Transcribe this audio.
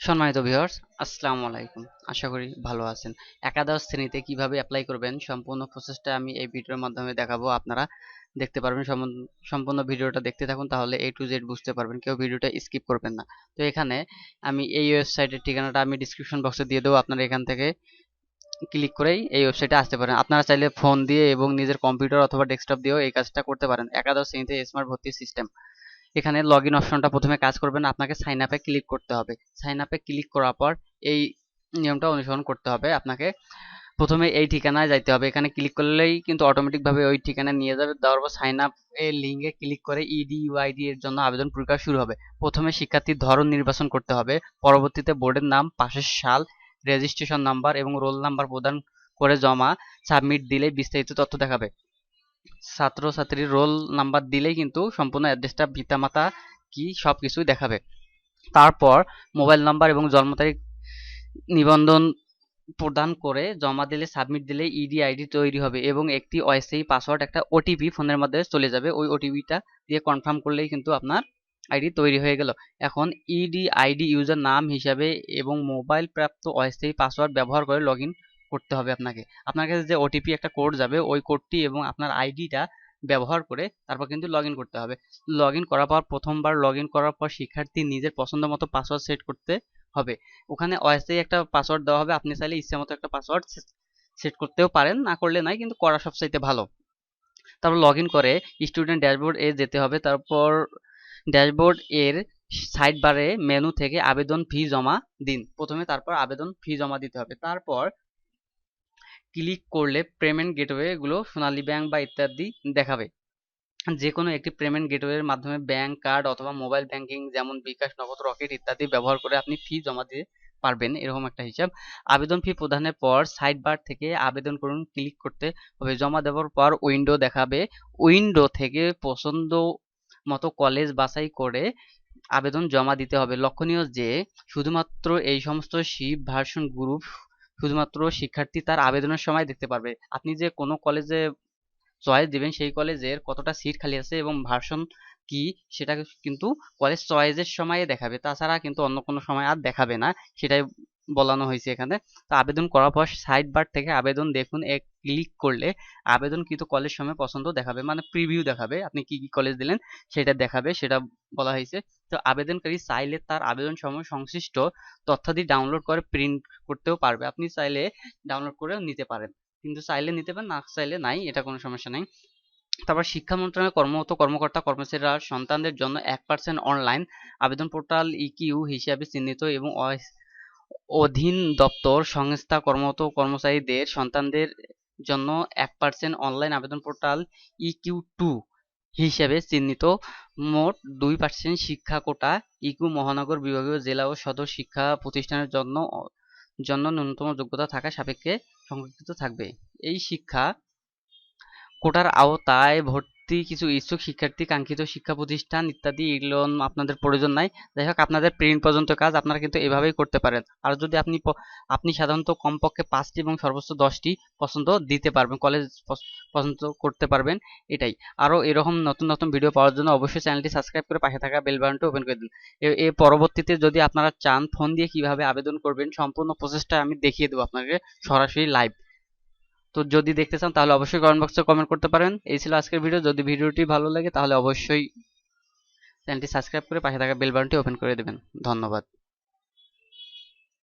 সম্মানিত ভিউয়ার্স আসসালামু আলাইকুম। আশা করি ভালো আছেন। একাদশ শ্রেণীতে কীভাবে অ্যাপ্লাই করবেন সম্পূর্ণ প্রসেসটা আমি এই ভিডিওর মাধ্যমে দেখাবো। আপনারা দেখতে পারবেন সম্পূর্ণ ভিডিওটা দেখতে থাকুন, তাহলে এ টু জেড বুঝতে পারবেন। কেউ ভিডিওটা স্কিপ করবেন না। তো এখানে আমি এই ওয়েবসাইটের ঠিকানাটা আমি ডিসক্রিপশন বক্সে দিয়ে দেবো। আপনারা এখান থেকে ক্লিক করেই এই ওয়েবসাইটে আসতে পারেন। আপনারা চাইলে ফোন দিয়ে এবং নিজের কম্পিউটার অথবা ডেস্কটপ দিয়েও এই কাজটা করতে পারেন। একাদশ শ্রেণীতে স্মার্ট ভর্তি সিস্টেম এখানে লগ ইন অপশনটা প্রথমে কাজ করবে না, আপনাকে সাইন আপে ক্লিক করতে হবে। সাইন আপে ক্লিক করার পর এই নিয়মটা অনুসরণ করতে হবে আপনাকে। প্রথমে এই ঠিকানায় যাইতে হবে। এখানে ক্লিক করলেই কিন্তু অটোমেটিকভাবে ওই ঠিকানায় নিয়ে যাবে। দেওয়ার পর সাইন আপ এর লিঙ্কে ক্লিক করে ইডি ইউআইডি এর জন্য আবেদন প্রক্রিয়া শুরু হবে। প্রথমে শিক্ষার্থীর ধরন নির্বাচন করতে হবে। পরবর্তীতে বোর্ডের নাম, পাশের সাল রেজিস্ট্রেশন নাম্বার এবং রোল নাম্বার প্রদান করে জমা সাবমিট দিলে বিস্তারিত তথ্য দেখাবে। ছাত্রছাত্রীর রোল নাম্বার দিলেই কিন্তু সম্পূর্ণ অ্যাড্রেসটা পিতামাতা কি সব কিছুই দেখাবে। তারপর মোবাইল নাম্বার এবং জন্ম তারিখ নিবন্ধন প্রদান করে জমা দিলে সাবমিট দিলে ইডি আইডি তৈরি হবে এবং একটি অস্থায়ী পাসওয়ার্ড একটা ওটিপি ফোনের মধ্যে চলে যাবে। ওই ওটিপিটা দিয়ে কনফার্ম করলেই কিন্তু আপনার আইডি তৈরি হয়ে গেল। এখন ইডি আইডি ইউজার নাম হিসাবে এবং মোবাইল প্রাপ্ত অস্থায়ী পাসওয়ার্ড ব্যবহার করে লগ করতে হবে আপনাকে। আপনার কাছে যে ওটিপি একটা কোড যাবে, ওই কোডটি এবং আপনার আইডিটা ব্যবহার করে তারপর কিন্তু লগ করতে হবে। লগ করার পর, প্রথমবার লগ করার পর শিক্ষার্থী নিজের পছন্দ মতো পাসওয়ার্ড সেট করতে হবে। ওখানে অস্থায়ী একটা পাসওয়ার্ড দেওয়া হবে, আপনি চাইলে ইচ্ছে মতো একটা পাসওয়ার্ড সেট করতেও পারেন, না করলে নাই কিন্তু করা সবচাইতে ভালো। তারপর লগ করে স্টুডেন্ট ড্যাশবোর্ড এ যেতে হবে, তারপর ড্যাশবোর্ড এর সাইড বারে মেনু থেকে আবেদন ফি জমা দিন। প্রথমে তারপর আবেদন ফি জমা দিতে হবে। তারপর ক্লিক করলে পেমেন্ট গেটওয়ে গুলো সোনালী ব্যাংক বা ইত্যাদি দেখাবে। যে কোনো একটি পেমেন্ট গেটওয়ের মাধ্যমে ব্যাংক কার্ড অথবা মোবাইল ব্যাংকিং যেমন বিকাশ, নগদ, রকেট ইত্যাদি ব্যবহার করে আপনি ফি জমা দিতে পারবেন, এরকম একটা হিসাব। আবেদন ফি প্রদানের পর সাইড বার থেকে আবেদন করুন, ক্লিক করতে হবে। জমা দেওয়ার পর উইন্ডো দেখাবে। উইন্ডো থেকে পছন্দ মতো কলেজ বাছাই করে আবেদন জমা দিতে হবে। লক্ষণীয় যে, শুধুমাত্র এই সমস্ত শিপ ভার্সন গ্রুপ শুধুমাত্র শিক্ষার্থী তার আবেদনের সময় দেখতে পারবে। আপনি যে কোনো কলেজে চয়েস দিবেন, সেই কলেজের কতটা সিট খালি আছে এবং ভার্সন কি, সেটা কিন্তু কলেজ চয়েসের সময়ে দেখাবে। তাছাড়া কিন্তু অন্য কোনো সময় আর দেখাবে না, সেটাই বলানো হয়েছে এখানে। তো আবেদন করার পর সাইড বার থেকে আবেদন দেখুন, এক ক্লিক করলে আবেদন কিন্তু কলেজ সময় পছন্দ দেখাবে মানে প্রিভিউ দেখাবে। আপনি কি কি কলেজ দিলেন সেটা দেখাবে, সেটা বলা হয়েছে। তো আবেদনকারী চাইলে তার আবেদন সময় সংশ্লিষ্ট তথ্যাদি ডাউনলোড করে প্রিন্ট করতেও পারবে। আপনি চাইলে ডাউনলোড করে নিতে পারেন। কিন্তু চাইলে নিতে পারেন, না চাইলে নাই, এটা কোনো সমস্যা নাই। তারপর শিক্ষা মন্ত্রণালয়ের কর্মরত কর্মকর্তা, কর্মচারীরা সন্তানদের জন্য এক পার্সেন্ট অনলাইন আবেদন পোর্টাল ইকিউ হিসাবে চিহ্নিত এবং অধীন দপ্তর, সংস্থা, কর্মরত কর্মচারীদের সন্তানদের জন্য এক পার্সেন্ট অনলাইন আবেদন পোর্টাল ইকিউ টু হিসেবে চিহ্নিত। মোট দুই পার্সেন্ট শিক্ষা কোটা ইকু মহানগর বিভাগীয় জেলা ও সদর শিক্ষা প্রতিষ্ঠানের জন্য জন্য ন্যূনতম যোগ্যতা থাকা সাপেক্ষে সংরক্ষিত থাকবে। এই শিক্ষা কোটার আওতায় ভর্তি কিছু ইচ্ছুক শিক্ষার্থী, কাঙ্ক্ষিত শিক্ষা প্রতিষ্ঠান ইত্যাদি, এগুলো আপনাদের প্রয়োজন নাই। যাই হোক, আপনাদের প্রিন্ট পর্যন্ত কাজ আপনারা কিন্তু এভাবেই করতে পারেন। আর যদি আপনি আপনি সাধারণত কমপক্ষে পাঁচটি এবং সর্বোচ্চ দশটি পছন্দ দিতে পারবেন কলেজ পছন্দ করতে পারবেন, এটাই। আরও এরকম নতুন নতুন ভিডিও পাওয়ার জন্য অবশ্যই চ্যানেলটি সাবস্ক্রাইব করে পাশে থাকা বেল বাটনটি ওপেন করে দিন। এ পরবর্তীতে যদি আপনারা চান ফোন দিয়ে কীভাবে আবেদন করবেন, সম্পূর্ণ প্রসেসটা আমি দেখিয়ে দেবো আপনাকে সরাসরি লাইভ তো যদি দেখতে চান, তাহলে অবশ্যই কমেন্ট বক্সে কমেন্ট করতে পারেন। এই ছিল আজকের ভিডিও যদি ভিডিওটি ভালো লাগে, তাহলে অবশ্যই চ্যানেলটি সাবস্ক্রাইব করে পাশে থাকা বেল ওপেন করে দেবেন। ধন্যবাদ।